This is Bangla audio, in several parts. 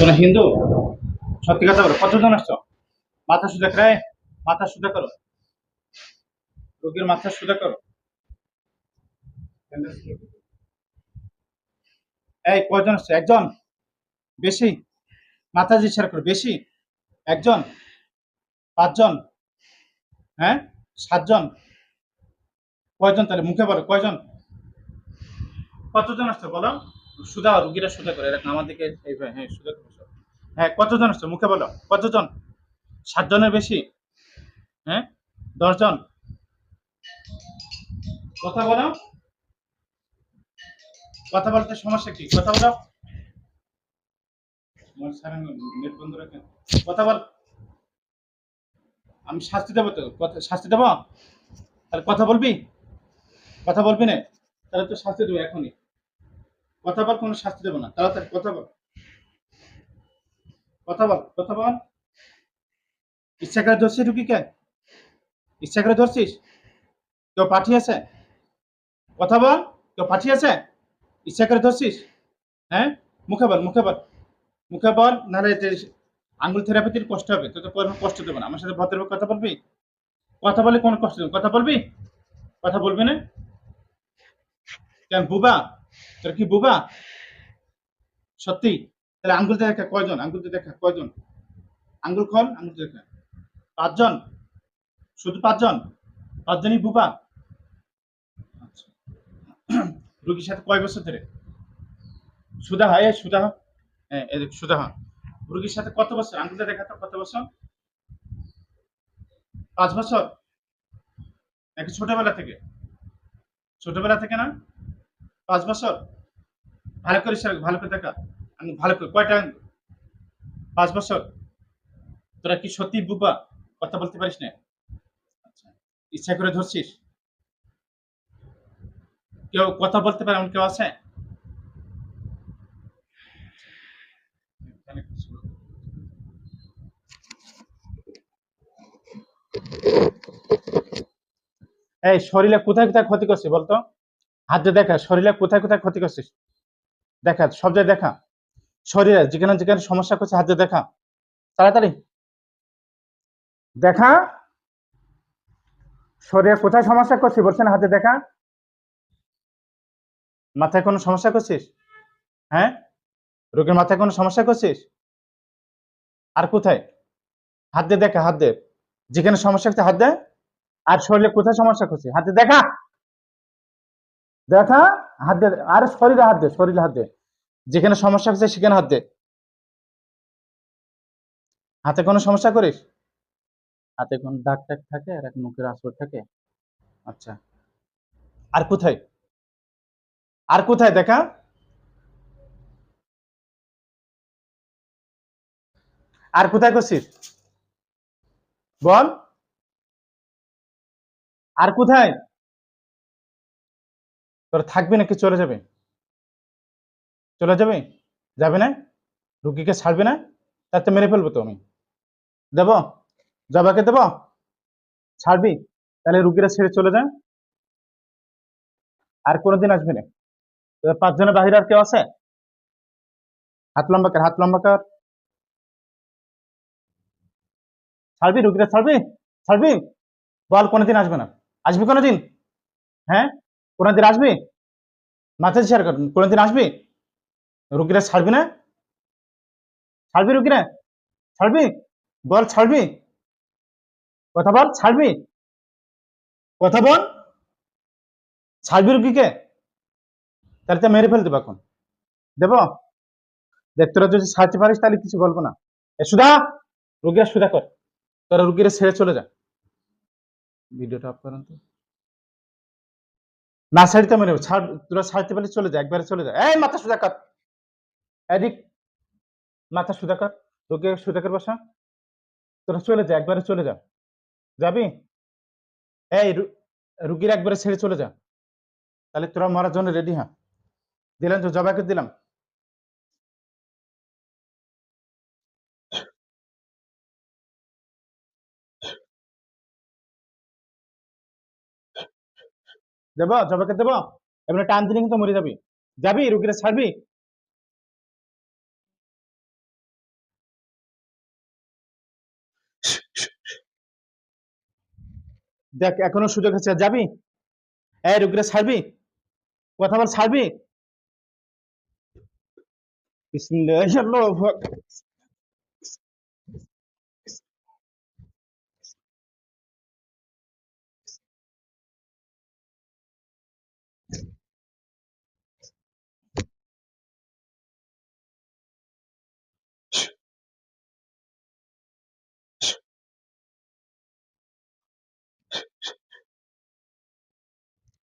তোমরা হিন্দু? সত্যি কথা বলো, কতজন আসছো? মাথা সুদা করে, মাথা সুদা করো। রোগীর মাথা সুদা করো। এই, কয়জন আসছে? একজন? বেশি? মাথা জিজ্ঞাসা করো, বেশি? একজন? পাঁচজন? হ্যাঁ? সাতজন? কয়জন তাহলে? মুখে বলো, কয়জন? কতজন আসছে বলো? সুদা রুগীরা সুদা করে, এরকম আমাদেরকে হ্যাঁ করে। হ্যাঁ কতজন আসছে? মুখে বলো। কতজন? সাতজনের বেশি? হ্যাঁ? দশজন? কথা বলো। কথা বলতে সমস্যা কি? কথা বলো। নেট বন্ধ কথা বল। আমি শাস্তি দেবো তো? কথা, শাস্তি দেবো? তাহলে কথা বলবি? কথা বলবি না? তাহলে তো শাস্তি দেবো এখনই। কথা বল, কোনো শাস্তি দেবো না। তাড়াতাড়ি কথা বল। কথা বল কথা বল। ইচ্ছা করে ধরছিস রুগীকে ইচ্ছা করে ধরছিস? কেউ পাঠিয়েছে? কথা বল, কেউ পাঠিয়েছে? ইচ্ছা করে ধরছিস? হ্যাঁ? মুখে বল মুখে বল। মুখে বল, নাহলে আঙ্গুল থেরাপিটির কষ্ট হবে। তো তো কোনো কষ্ট দেবো না। আমার সাথে ভদ্রভাবে কথা বলবি? কথা বলে কোনো কষ্ট দেবো কথা বলবি? কথা বলবি না? কেন, বুবা? তোর কি বুবা? সত্যি? তাহলে আঙ্গুলতে দেখা কয়জন? আঙ্গুলতে দেখা কয়জন? আঙ্গুল খোল আঙ্গুলতে দেখা। পাঁচজন? শুধু পাঁচজন? পাঁচজনই বুবা? আচ্ছা। রুগীর সাথে কয় বছর ধরে? সুদা হয় সুদা হ্যাঁ সুদা হয় রুগীর সাথে কত বছর? আঙ্গুলতে দেখা তো কত বছর? পাঁচ বছর? নাকি ছোটবেলা থেকে? ছোটবেলা থেকে না? পাঁচ বছর? ভালো করে ভালো করে দেখা। আমি ভালো করে, কয়টা? পাঁচ বছর? তোরা কি সত্যি বুবা? কথা বলতে পারিস না? আচ্ছা ইচ্ছা করে ধরছিস? কেউ কথা বলতে পারে, এমন কেউ আছে? এই শরীরে কোথায় কোথায় ক্ষতি করছিস বলতো? হাত দিয়ে দেখা, শরীরে কোথায় কোথায় ক্ষতি করছিস? দেখা, সব জায়গায় দেখা। শরীরে যেখানে যেখানে সমস্যা করছে, হাত দিয়ে দেখা। তাড়াতাড়ি। দেখা। শরীরে কোথায় সমস্যা করছিস বলছেন হাতে দেখা। মাথায় কোনো সমস্যা করছিস? হ্যাঁ? রোগীর মাথায় কোনো সমস্যা করছিস? আর কোথায়? হাত দিয়ে দেখা, হাত দিয়ে। যেখানে সমস্যা হচ্ছে হাত দে আর শরীরে কোথায় সমস্যা করছে? হাতে দেখা। দেখা হাত দে আর শরীরে হাত দে শরীরে হাত দে। যেখানে সমস্যা হচ্ছে সেখানে হাত দে। হাতে কোনো সমস্যা করিস? হাতে কোন দাগ টাগ থাকে আর এক মুখের আসর থাকে। আচ্ছা। আর কোথায়? আর কোথায় দেখা? আর কোথায় করছিস? বল। আর কোথায়? তোর থাকবে নাকি চলে যাবে? চলে যাবে? যাবে না? রুগীকে ছাড়বে না? তাতে মেরে ফেলব তো আমি। দেব? জবাকে দেব? ছাড়বি? তাহলে রুগীরা ছেড়ে চলে যায় আর কোনোদিন আসবে না। পাঁচজনের বাহিরে আর কেউ আছে? হাত লম্বা কর, হাত লম্বা কর। ছাড়বি? রুগীরা ছাড়বি? ছাড়বি? বল, কোনোদিন আসবে না। আসবি কোনোদিন? হ্যাঁ? কোনোদিন আসবি? মাথা শেয়ার কর কোনোদিন আসবি? রুগীরা ছাড়বি না? ছাড়বি রুগীরা ছাড়বি? বল ছাড়বি? কথা বল, ছাড়বি? কথা বল। ছাড়বি রুগীকে তাহলে তো মেরে ফেল দেবো এখন। দেব? দেখ, তোরা যদি ছাড়তে পারিস, তাহলে কিছু বলব না। এ সুধা রুগীরা সুধা কর। তোরা রুগীরা ছেড়ে চলে যা। ভিডিওটা অফ করেন তো। না ছাড়িতে মানে তোরা ছাড়তে পারলে চলে যা, একবারে চলে যা। এই মাথা সুদা কাত এদিক, মাথা সুদা কাত তোকে সুদা কর বসা তোরা চলে যা, একবারে চলে যা। যাবি? এই রুগীর একবারে ছেড়ে চলে যা। তাহলে তোরা মরার জন্য রেডি হ্যাঁ। দিলাম তো জবাকে দিলাম। দেব কে দেব, এবার টান দিলে কিন্তু মরে যাবি। যাবি, রুগীরা ছাড়বি। দেখ, এখনও সুযোগ আছে, যাবি? এই রুগীরা ছাড়বি। কথা বল, ছাড়বি?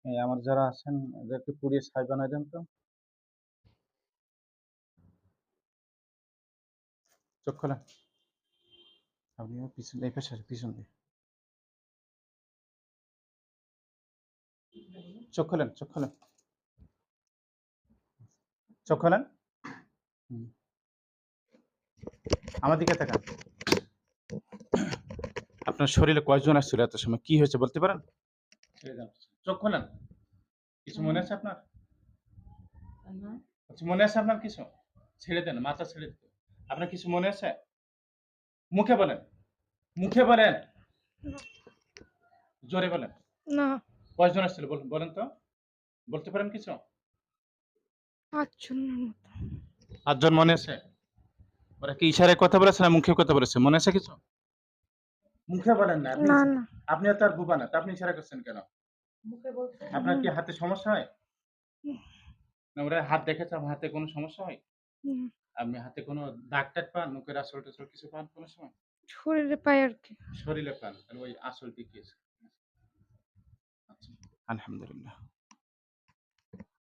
এই আমার যারা আছেন, এদেরকে পুড়িয়ে ছাই বানাই দেন তো। চোখ খোলেন। আপনি পিছন, এই পাশে পিছন দিয়ে। চোখ খোলেন চোখ খোলেন। চোখ আমার দিকে তাকান। আপনার শরীরে কয়জন আসছিল এত সময়? কি হয়েছে বলতে পারেন? ছেড়ে চোখ খোলেন? কিছু মনে আছে আপনার? কিছু মনে আছে আপনার কিছু? ছেড়ে দেন মাথা ছেড়ে দিতে। আপনার কিছু মনে আছে? মুখে বলেন। মুখে বলেন। জোরে বলেন। না। কয়জন আসছিল? বলুন বলেন তো। বলতে পারেন কিছু? আটজন মনে আছে? ওরা কি ইশারায় কথা বলেছে না মুখে কথা বলেছে? মনে আছে কিছু? মুখে বলেন না আপনি আপনি তো আর বুবা না তা আপনি ইশারা করছেন কেন? আপনার কি হাতে সমস্যা হয়? আমরা ওরা হাত দেখেছি আমার হাতে কোনো সমস্যা হয়? আপনি হাতে কোনো দাগ টাগ পান? মুখের আসল টাসল কিছু পান কোনো সময়? শরীরে পাই আর কি। শরীরে পান তাহলে ওই আসলটি কি আচ্ছা। আলহামদুলিল্লাহ।